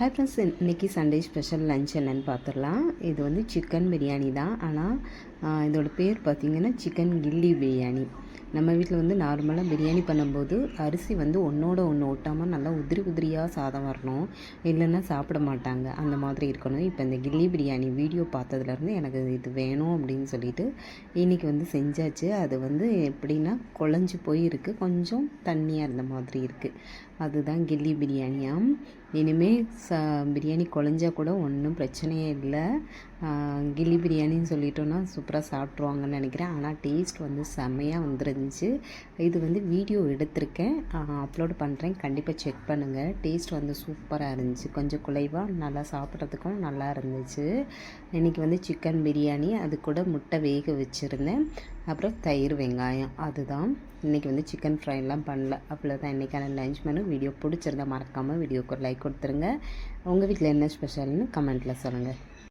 Hi friends இன்றைக்கி Sunday special lunch என்னன்னு பார்த்துடலாம். இது வந்து சிக்கன் பிரியாணி தான். ஆனால் இதோடய இதோட பேர் பார்த்திங்கன்னா சிக்கன் கில்லி பிரியாணி நம்ம வீட்டில் வந்து நார்மலாக பிரியாணி பண்ணும்போது அரிசி வந்து ஒன்றோட ஒன்று ஒட்டாமல் நல்லா உதிரி உதிரியாக சாதம் வரணும். இல்லைன்னா சாப்பிட மாட்டாங்க. அந்த மாதிரி இருக்கணும். இப்போ இந்த கில்லி பிரியாணி வீடியோ பார்த்ததுலேருந்து எனக்கு இது வேணும் அப்படின்னு சொல்லிட்டு இன்றைக்கி வந்து செஞ்சாச்சு. அது வந்து எப்படின்னா குழஞ்சி போய் இருக்குது கொஞ்சம் தண்ணியாக இருந்த மாதிரி இருக்குது அதுதான் கில்லி பிரியாணியாக இனிமேல் ச பிரியாணி குழஞ்சா கூட ஒன்றும் பிரச்சனையே இல்லை. கில்லி பிரியாணின்னு சொல்லிட்டோன்னா சூப்பராக சாப்பிட்ருவாங்கன்னு நினைக்கிறேன். ஆனால் டேஸ்ட் வந்து செம்மையாக வந்துருந்துச்சு. இது வந்து வீடியோ எடுத்திருக்கேன். அப்லோட் பண்ணுறேன் கண்டிப்பாக செக் பண்ணுங்கள் டேஸ்ட் வந்து சூப்பராக இருந்துச்சு. கொஞ்சம் குலைவாக நல்லா சாப்பிட்றதுக்கும் நல்லா இருந்துச்சு. இன்றைக்கி வந்து சிக்கன் பிரியாணி. அது கூட முட்டை வேக வச்சுருந்தேன். அப்புறம் தயிர் வெங்காயம் அதுதான். இன்றைக்கி வந்து சிக்கன் ஃப்ரைலாம் பண்ணல. அவ்வளோதான் இன்றைக்கான லஞ்ச் மெனு வீடியோ பிடிச்சிருந்தா மறக்காமல் வீடியோக்கு ஒரு லைக் கொடுத்துருங்க. உங்கள் வீட்டில் என்ன ஸ்பெஷல்னு கமெண்ட்டில் சொல்லுங்கள்